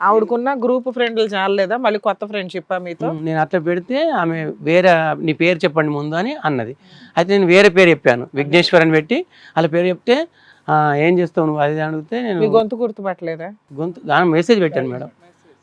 ఆవిడకున్న group ఫ్రెండ్లు చాలలేదా? మళ్ళీ కొత్త friendship మీతో? నేను అట్లా పెడితే ఆమె వేరే నీ పేరు చెప్పండి ముందు అని అన్నది. అయితే నేను వేరే పేరు చెప్పాను విఘ్నేశ్వర్ అని పెట్టి. వాళ్ళ పేరు చెప్తే "ఆ, ఏం చేస్తావు నువ్వు? అది అడిగితే మీ నేను గొంతు గుర్తుపట్టలేదా? గొంతు దాని మెసేజ్ పెట్టాను మేడం.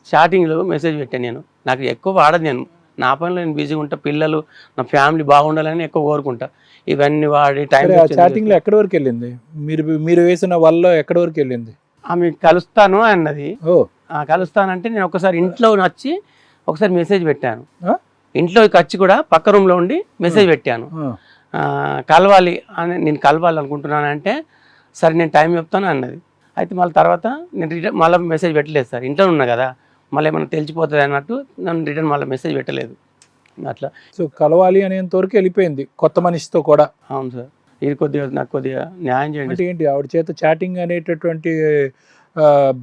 స్టార్టింగ్లో మెసేజ్ పెట్టాను నేను. నాకు ఎక్కువ వాడదు నేను. నా పనిలో నేను బిజీగా ఉంటా పిల్లలు నా ఫ్యామిలీ బాగుండాలని ఎక్కువ కోరుకుంటా. ఇవన్నీ వాడి టైం సరే ఆ చాటింగ్లో ఎక్కడి వరకు వెళ్ళింది? మీరు మీరు వేసిన వల్ల ఎక్కడి వరకు వెళ్ళింది? ఆమె కలుస్తాను అన్నది. ఓ. కలుస్తానంటే నేను ఒకసారి ఇంట్లో వచ్చి ఒకసారి మెసేజ్ పెట్టాను. ఆ? ఇంట్లోకి వచ్చి కూడా పక్క రూమ్లో ఉండి మెసేజ్ పెట్టాను. కలవాలి అని నేను కలవాలి అనుకుంటున్నాను అంటే సరే నేను టైం చెప్తాను అన్నది. అయితే మళ్ళీ తర్వాత నేను రిటర్న్ మళ్ళీ మెసేజ్ పెట్టలేదు సార్. ఇంట్లో ఉన్నా కదా. మళ్ళీ ఏమైనా తెలిసిపోతుంది అన్నట్టు నన్ను రిటర్న్ మళ్ళీ మెసేజ్ పెట్టలేదు. అట్లా. సో కలవాలి అనేంత వరకు వెళ్ళిపోయింది కొత్త మనిషితో కూడా. అవును సార్. ఇది కొద్దిగా నాకు కొద్దిగా న్యాయం చేయండి అంటే ఏంటి? ఆవిడ చేత చాటింగ్ అనేటటువంటి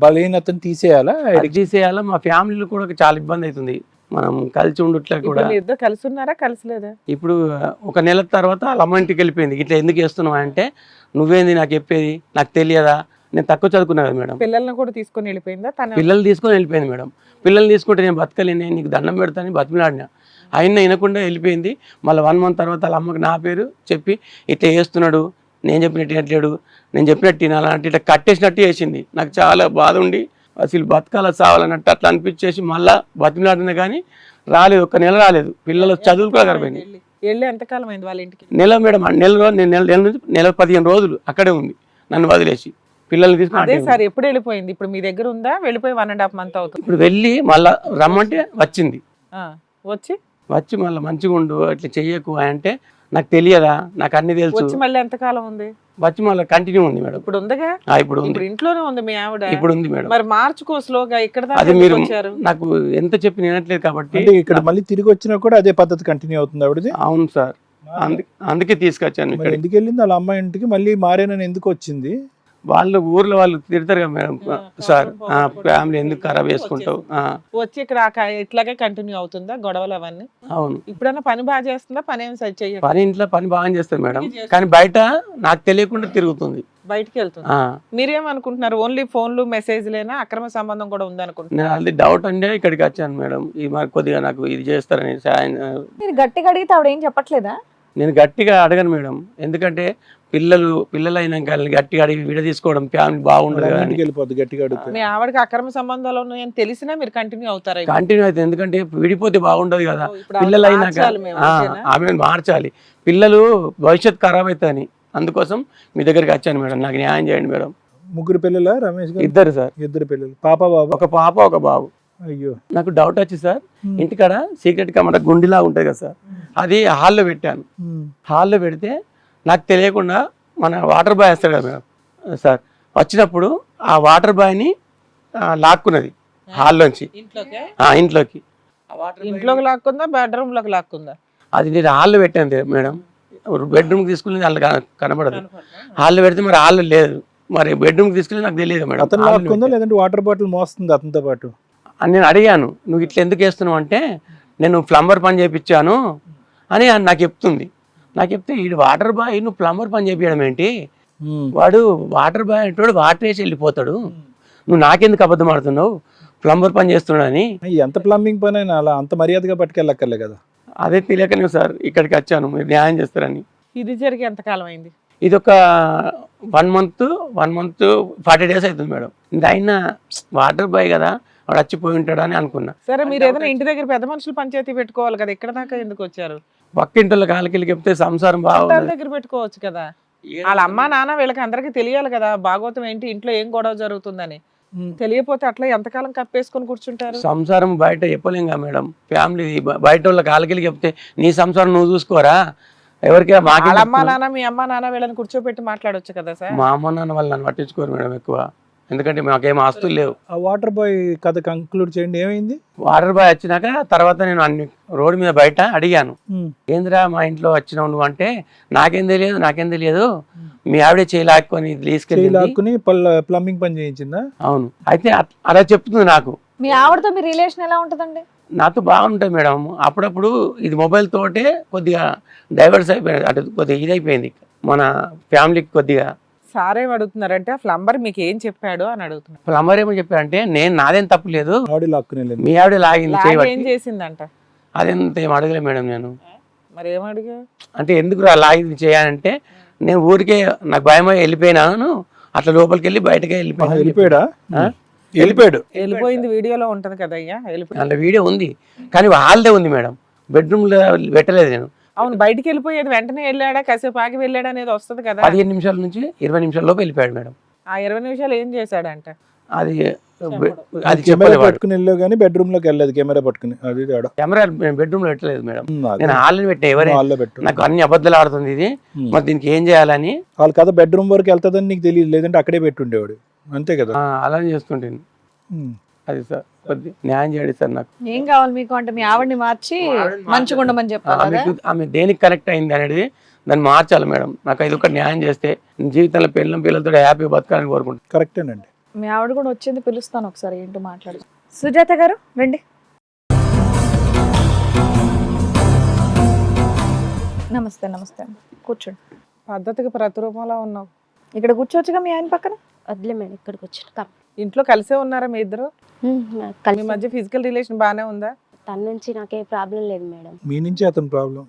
బలహీనతను తీసేయాలా? తీసేయాలా? మా ఫ్యామిలీలో కూడా చాలా ఇబ్బంది అవుతుంది. మనం కలిసి ఉండట్లే కూడా. ఇద్దరు కలిసి ఉన్నారా కలిసిలేదా? ఇప్పుడు ఒక నెల తర్వాత వాళ్ళ అమ్మ ఇంటికి వెళ్ళిపోయింది. ఇట్లా ఎందుకు చేస్తున్నావు అంటే నువ్వేంది నాకు చెప్పేది? నాకు తెలియదా? నేను తక్కువ చదువుకున్నా కదా మేడం. పిల్లల్ని కూడా తీసుకొని వెళ్ళిపోయిందా? తన పిల్లలు తీసుకొని వెళ్ళిపోయింది మేడం. పిల్లల్ని తీసుకుంటే నేను బతకలేను నీకు దండం పెడతాను బతిమలాడినా. అయినా వినకుండా వెళ్ళిపోయింది. మళ్ళీ వన్ మంత్ తర్వాత వాళ్ళ అమ్మకి నా పేరు చెప్పి ఇట్లా చేస్తున్నాడు. నేను చెప్పినట్టు వినట్లేడు. నేను చెప్పినట్టు అంటే ఇట్లా కట్టేసినట్టు చేసింది. నాకు చాలా బాధ ఉండి అసలు బతకాల సావాలన్నట్టు అట్లా అనిపించేసి మళ్ళీ బతిమలాడినా కానీ రాలేదు. ఒక్క నెల రాలేదు. పిల్లలు చదువులు కూడా వెళ్ళి ఎంతకాలం అయింది వాళ్ళ ఇంటికి? నెల మేడం నెల రోజు నేను నెల నెల నుంచి నెల పదిహేను రోజులు అక్కడే ఉంది. నన్ను వదిలేసి. పిల్లల్ని తీసుకుని అదే. సార్ ఎప్పుడు వెళ్ళిపోయింది? ఇప్పుడు మీ దగ్గర ఉందా? వెళ్ళిపోయి వన్ అండ్ హాఫ్ మంత్ అవుతుంది. ఇప్పుడు వెళ్ళి మళ్ళా రమ్మంటే వచ్చింది. వచ్చి? వచ్చి మళ్ళీ మంచిగా ఉండు అట్లా చెయ్యకు అంటే నాకు తెలియదా? నాకు అన్ని తెలుసు. వచ్చి మళ్ళీ ఎంతకాలం ఉంది? వచ్చి మళ్ళీ కంటిన్యూ ఉంది మేడం. ఇప్పుడు ఉందిగా? ఆ, ఇప్పుడు ఉంది. ఇంట్లోనే ఉంది మీ ఆవిడ. ఇప్పుడు ఉంది మేడం. మరి మార్చుకో స్లోగా ఇక్కడ అది మీరు నాకు ఎంత చెప్పి వినట్లేదు కాబట్టి అంటే ఇక్కడ మళ్ళీ తిరిగి వచ్చినా కూడా అదే పద్ధతి కంటిన్యూ అవుతుంది ఆవిడది. అవును సార్. అందుకే అందుకే తీసుకొచ్చాను ఎందుకు వెళ్ళింది? వాళ్ళ అమ్మాయి ఇంటికి మళ్ళీ మారేనని ఎందుకు వచ్చింది? వాళ్ళు ఊర్లో వాళ్ళు తిడతారు కదా మేడం సార్. ఫ్యామిలీ ఎందుకు ఖరాబ్ చేసుకుంటావు? ఆ, వచ్చి ఇక్కడ ఇట్లాగే కంటిన్యూ అవుతుందా గొడవలు అవన్నీ? అవును. ఇప్పుడన్నా పని బాగా చేస్తుందా? పని ఏమి సరి పని ఇంట్లో పని బాగా చేస్తుంది మేడం. కానీ బయట నాకు తెలియకుండా తిరుగుతుంది. బయటికి వెళ్తుంది. మీరేమనుకుంటున్నారు? ఓన్లీ ఫోన్లు మెసేజ్లేనా? అక్రమ సంబంధం కూడా ఉందనుకుంటున్నారు నేను అది డౌట్ అంటే ఇక్కడికి వచ్చాను మేడం. ఈ మరి కొద్దిగా నాకు ఇది చేస్తారని సాయం మీరు గట్టిగా అడిగితే ఆవిడ ఏం చెప్పట్లేదా? నేను గట్టిగా అడగను మేడం. ఎందుకంటే పిల్లలు పిల్లలు అయినాక గట్టిగా అడిగి విడ తీసుకోవడం ఫ్యామిలీ బాగుండదు వెళ్ళిపోద్ది గట్టిగా అడిగితే. మీ ఆవిడకి అక్రమ సంబంధాలు ఉన్నాయని తెలిసినా మీరు కంటిన్యూ అవుతారా? కంటిన్యూ అయితే ఎందుకంటే విడిపోతే బాగుండదు కదా. పిల్లలు అయినాక మార్చాలి మేము, ఆ, అంతేనా? ఆమెను మార్చాలి. పిల్లలు భవిష్యత్ ఖరాబ్ అవుతాయని అందుకోసం మీ దగ్గరికి వచ్చాను మేడం. నాకు న్యాయం చేయండి మేడం. ముగ్గురు పిల్లల రమేష్ గారు? ఇద్దరు సార్. ఇద్దరు పిల్లలు. పాప బాబా? ఒక పాప ఒక బాబు. అయ్యో. నాకు డౌట్ వచ్చి సార్. ఇంటికాడ సీక్రెట్ కెమెరా గుండిలా ఉంటుంది కదా సార్. అది హాల్లో పెట్టాను. హాల్లో పెడితే నాకు తెలియకుండా మన వాటర్ బాయ్ వస్తాడు కదా మేడం సార్. వచ్చినప్పుడు ఆ వాటర్ బాయ్ని లాక్కున్నది హాల్లోంచి ఇంట్లోకే? ఆ, ఇంట్లోకి. ఆ వాటర్ బాయ్ ఇంట్లోకి లాక్కుందా బెడ్రూమ్లోకి లాక్కుందా? అది నేను హాల్లో పెట్టాను మేడం. బెడ్రూమ్కి తీసుకుని వాళ్ళు కన- కనబడదు. హాల్లో పెడితే మరి హాల్లో లేదు. మరి బెడ్రూమ్కి తీసుకెళ్ళి నాకు తెలియదు మేడం. అతను. లేదంటే వాటర్ బాటిల్ మోస్తుంది అతనితో పాటు? నేను అడిగాను నువ్వు ఇట్లా ఎందుకు వేస్తున్నావు అంటే నేను ప్లంబర్ పని చేయించాను అని ఆయన నాకు చెప్తుంది. నాకు చెప్తే ఈ వాటర్ బాయ్ నువ్వు ప్లంబర్ పని చేయించడం ఏంటి. వాడు వాటర్ బాయ్ అంటాడు వాటర్ వేసి వెళ్ళిపోతాడు. నువ్వు నాకెందుకు అబద్ధం ఆడుతున్నావు? ప్లంబర్ పని చేస్తున్నాడని. ఎంత ప్లంబింగ్ పని అయినా అలా అంత మర్యాదగా పట్టుకెళ్ళక్కర్లే కదా. అదే తెలియకనే సార్ ఇక్కడికి వచ్చాను మీరు న్యాయం చేస్తారని. ఇది జరిగి ఎంతకాలం అయింది? ఇది ఒక one month one month forty days అవుతుంది మేడం. ఇది అయినా వాటర్ బాయ్ కదా వాడు వచ్చిపోయి ఉంటాడని అనుకున్నా. సరే మీరు ఏదైనా ఇంటి దగ్గర పెద్ద మనుషులు పంచాయతీ పెట్టుకోవాలి కదా ఇక్కడ దాకా ఎందుకు వచ్చారు? పక్కింటిలో కాలికి చెప్తే సంసారం వాళ్ళ బాగుంది. దగ్గర పెట్టుకోవచ్చు కదా. వాళ్ళ అమ్మ నాన్న వీళ్ళకి అందరికి తెలియాలి కదా భాగవతం ఏంటి ఇంట్లో ఏం గొడవ జరుగుతుందని. తెలియపోతే అట్లా ఎంతకాలం కప్పేసుకొని కూర్చుంటారు? సంసారం బయట చెప్పలేం కదా మేడం. ఫ్యామిలీ బయట వాళ్ళ కాలికి చెప్తే నీ సంసారం నువ్వు చూసుకోరా? ఎవరికి మాకే వాళ్ళ అమ్మ? నాన్న మీ అమ్మ నాన్న వీళ్ళని కూర్చోబెట్టి మాట్లాడొచ్చు కదా సార్. మా అమ్మ నాన్న వాళ్ళు నన్ను పట్టించుకోరు మేడం ఎక్కువ. ఎందుకంటే మాకేం ఆస్తులు లేవు. ఆ వాటర్ బాయ్ కథ కంక్లూడ్ చేయండి. ఏమైంది? వాటర్ బాయ్ వచ్చినాక తర్వాత నేను అన్ని రోడ్డు మీద బయట అడిగాను. ఏందిరా మా ఇంట్లో వచ్చినావు నువ్వు అంటే నాకేం తెలియదు నాకేం తెలియదు. మీ ఆవిడే చేయలాక్కొని చేయి తీసుకెళ్ళి లాక్కుని ప్లంబింగ్ పని చేయించిందా? అవును. అయితే అలా చెప్తుంది నాకు. మీ ఆవిడతో మీ రిలేషన్ ఎలా ఉంటుందండి? నాతో బాగుంటుంది మేడం. అప్పుడప్పుడు ఇది మొబైల్ తోటే కొద్దిగా డైవర్స్ అయిపోయింది అటు కొద్దిగా ఇదైపోయింది. మన ఫ్యామిలీకి కొద్దిగా సార్ ఏం అడుగుతున్నారంటే ఆ ప్లంబర్ మీకు ఏం చెప్పాడు అని అడుగుతున్నారు. ప్లంబర్ ఏమో చెప్పారంటే నేను నాదేం తప్పు లేదు. లాక్కుని మీ ఆవిడ లాగింది లాగే ఏం చేసిందంట? అదంత ఏం అడగలే మేడం నేను. మరి ఏం అడిగా? అంటే ఎందుకు రా లాగింది చేయాలంటే నేను ఊరికే నాకు భయం అయి వెళ్ళిపోయినాను అట్లా లోపలికి వెళ్ళి బయటకే వెళ్ళిపోయాను. వెళ్ళిపోయాడా? వెళ్ళిపోయాడు. వెళ్ళిపోయింది వీడియోలో ఉంటది కదా అయ్యా వెళ్ళిపోయి అందులో వీడియో ఉంది. కానీ వాళ్ళదే ఉంది మేడం. బెడ్రూమ్లో పెట్టలేదు నేను. అవును బయటికి వెళ్ళిపోయేది వెంటనే వెళ్ళాడా కాసేపు ఆగి వెళ్ళాడా అనేది వస్తది కదా. పదిహేను నిమిషాల నుంచి ఇరవై నిమిషాల లోపు వెళ్ళిపోయాడు మేడం. ఆ ఇరవై నిమిషాలు ఏం చేశాడంట? అది అది కెమెరా పట్టుకుని వెళ్ళావు కానీ బెడ్రూమ్లోకి వెళ్ళలేదు కెమెరా పట్టుకుని. అది తేడా. కెమెరా బెడ్రూమ్లో పెట్టలేదు మేడం. నేను హాల్లో పెట్టిన ఎవరే? హాల్లో పెట్టు. నాకు అన్ని అబద్ధాలు ఆడుతుంది ఇది. మరి దీనికి ఏం చేయాలని? వాళ్ళ కథ బెడ్రూమ్ వరకు వెళ్తుందని నీకు తెలియదు లేదంటే అక్కడే పెట్టుండేవాడు. అంతే కదా. ఆ, అలానే చేస్తుంటాను. అది సార్ కొద్ది న్యాయం చేయండి సార్ నాకు. ఏం కావాలి మీకు? అంటే మీ ఆవిడని మార్చి మంచిగా ఉండమని చెప్పాలి ఆమె దేనికి కరెక్ట్ అయింది అనేది దాన్ని మార్చాలి మేడం. నాకు ఇది ఒక న్యాయం చేస్తే జీవితంలో పిల్లల పిల్లలతో హ్యాపీగా బతకాలని కోరుకుంటాను కరెక్టేనండి. మీ ఆవిడ కూడా వచ్చింది పిలుస్తాను ఒకసారి ఏంటో మాట్లాడు. సుజాత గారు రండి. నమస్తే నమస్తే కూర్చోండి. పద్ధతికి ప్రతిరూపంలో ఉన్నావు. ఇక్కడ కూర్చోవచ్చుగా మీ ఆయన పక్కన? వదిలే మేడం ఇక్కడికి వచ్చాను. కప్ ఇంట్లో కలిసే ఉన్నారా మీ ఇద్దరు? మీ మధ్య ఫిజికల్ రిలేషన్ బానే ఉందా? తన నుంచి నాకే ప్రాబ్లం లేదు మేడం. మీ నుంచి అతని ప్రాబ్లం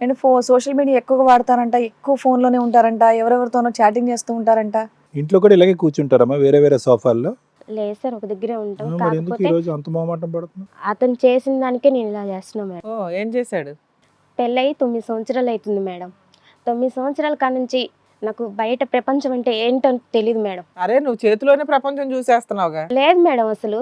నేను ఫో సోషల్ మీడియా ఎక్కువగా వాడతారంట ఎక్కువ phone లోనే ఉంటారంట ఎవరెవరితోనో చాటింగ్ చేస్తూ ఉంటారంట. ఇంట్లో కూడా ఇలాగే కూర్చుంటారమ్మా వేరే వేరే సోఫాల్లో? లేదు సార్ ఒక దగ్గరే ఉంటాం. మరి ఎందుకు ఈ కాకపోతే రోజు అంత మొహమాటం పడుతుంది అతను చేసిన దానికే నేను ఇలా చేస్తున్నా మేడం. ఓ ఏం చేశాడు? పెళ్ళయి తొమ్మిది సంవత్సరాలు అవుతుంది మేడం. తొమ్మిది సంవత్సరాల కాడ నుంచి నాకు బయట ప్రపంచం అంటే ఏంటో తెలియదు మేడం. అరే నువ్వు చేతిలోనే ప్రపంచం చూసేస్తున్నావుగా? లేదు మేడం అసలు.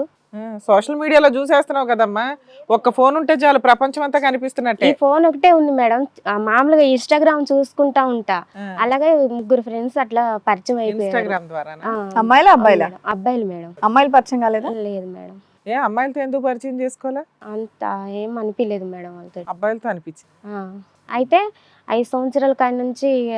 సోషల్ మీడియాలో చూసేస్తున్నావు కదమ్మా? ఒక్క ఫోన్ ఉంటే చాలు ప్రపంచం అంతా కనిపిస్తున్నట్టే. ఈ ఫోన్ ఒకటే ఉంది మేడం. మామూలుగా ఇన్స్టాగ్రామ్ చూసుకుంటా ఉంటా. అలాగే ముగ్గురు ఫ్రెండ్స్ అట్లా పరిచయం అయిపోయారు. ఇన్స్టాగ్రామ్ ద్వారా అమ్మాయిలా అబ్బాయిలా. అబ్బాయిలు మేడం. అమ్మాయిలు పరిచయం కాలేదా? లేదు మేడం. ఏ అమ్మాయిలతో ఎందుకు పరిచయం చేసుకోవాలా? అంత ఏం అనిపించలేదు మేడం వాళ్ళతో అబ్బాయిలతో అనిపించింది. అయితే ఐదు సంవత్సరాల కాడి నుంచి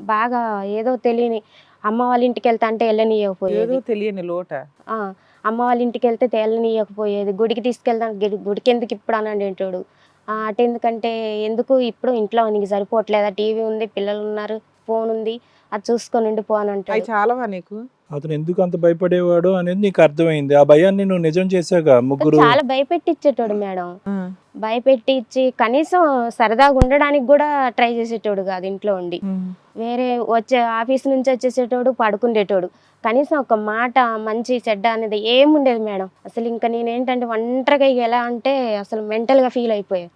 బాగా ఏదో తెలియని అమ్మ వాళ్ళ ఇంటికి వెళ్తా అంటే వెళ్ళనీయకపోయేది. తెలియని లోట. ఆ, అమ్మ వాళ్ళ ఇంటికి వెళ్తే వెళ్ళనీయకపోయేది గుడికి తీసుకెళ్తాను గుడి- గుడికి ఎందుకు ఇప్పుడు అని అంటేటోడు. అటు ఎందుకంటే ఎందుకు ఇప్పుడు ఇంట్లో నీకు సరిపోవట్లేదా? టీవీ ఉంది పిల్లలు ఉన్నారు ఫోన్ ఉంది. అది చూసుకొని ఉండిపో అని అవి అంటాడు చాలావా నీకు? అతను ఎందుకు అంత భయపడేవాడు అనేది నీకు అర్థమైంది. ఆ భయాన్ని నువ్వు నిజం చేసాక ముగ్గురు? చాలా భయపెట్టించేటోడు మేడం. భయపెట్టించి కనీసం సరదాగా ఉండడానికి కూడా ట్రై చేసేటోడు కాదు ఇంట్లో ఉండి. వేరే వచ్చే ఆఫీస్ నుంచి వచ్చేసేటోడు పడుకుండేటోడు. కనీసం ఒక మాట మంచి చెడ్డ అనేది ఏముండేది మేడం. అసలు ఇంకా నేనేంటంటే ఒంటరిగా ఎలా అంటే అసలు మెంటల్గా ఫీల్ అయిపోయాను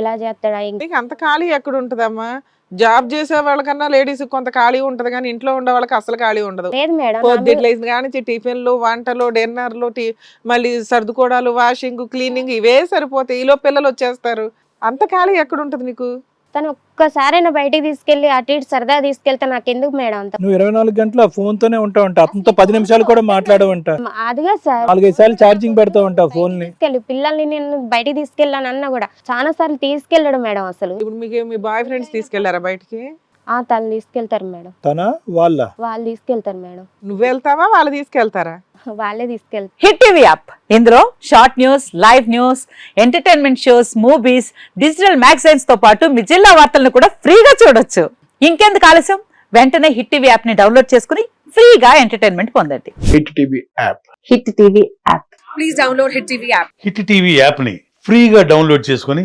ఇలా చేస్తాడా అంత ఖాళీ ఎక్కడ ఉంటదమ్మా? జాబ్ చేసే వాళ్ళకన్నా లేడీస్ కొంత ఖాళీ ఉంటది కానీ ఇంట్లో ఉండే వాళ్ళకి అసలు ఖాళీ ఉండదు. లేదు మేడం పొద్దుట్లేసిన కానీ టిఫిన్లు వంటలు డిన్నర్లు టీ మళ్ళీ సర్దుకోవడాలు వాషింగ్ క్లీనింగ్ ఇవే సరిపోతాయి. ఈలో పిల్లలు వచ్చేస్తారు. అంత ఖాళీ ఎక్కడ ఉంటది నీకు? తను ఒక్కసారైనా బయటికి తీసుకెళ్ళి అటు ఇటు సరదా తీసుకెళ్తే నాకెందుకు మేడం అంత? నువ్వు ఇరవై నాలుగు గంటలు ఫోన్ తోనే ఉంటావు అంట అతనితో పది నిమిషాలు కూడా మాట్లాడవంట. అదిగా సార్. నాలుగైదు సార్లు ఛార్జింగ్ పెడతావు అంట ఫోన్ని తీసుకెళ్ళి పిల్లల్ని నేను బయటికి తీసుకెళ్ళాను అన్న కూడా చాలా సార్లు తీసుకెళ్ళాడు మేడం అసలు. ఇప్పుడు మీకు మీ బాయ్ ఫ్రెండ్స్ తీసుకెళ్ళారా బయటికి? ఆ తను తీసుకెళ్తారు మేడం. తన వాళ్ళ? వాళ్ళు తీసుకెళ్తారు మేడం. నువ్వు వెళ్తావా? వాళ్ళు తీసుకెళ్తారా? వాళ్ళే తీసుకెళ్తారు. Hit TV app. ఇందులో short news live news entertainment shows movies digital మ్యాగజైన్స్తో పాటు మీ జిల్లా వార్తలను కూడా ఫ్రీగా చూడొచ్చు. ఇంకెందుకు ఆలస్యం? వెంటనే హిట్ టీవీ యాప్ని డౌన్లోడ్ చేసుకుని ఫ్రీగా ఎంటర్టైన్మెంట్ పొందండి. Hit TV app. Hit TV app. Hit TV యాప్ని ఫ్రీగా డౌన్లోడ్ చేసుకొని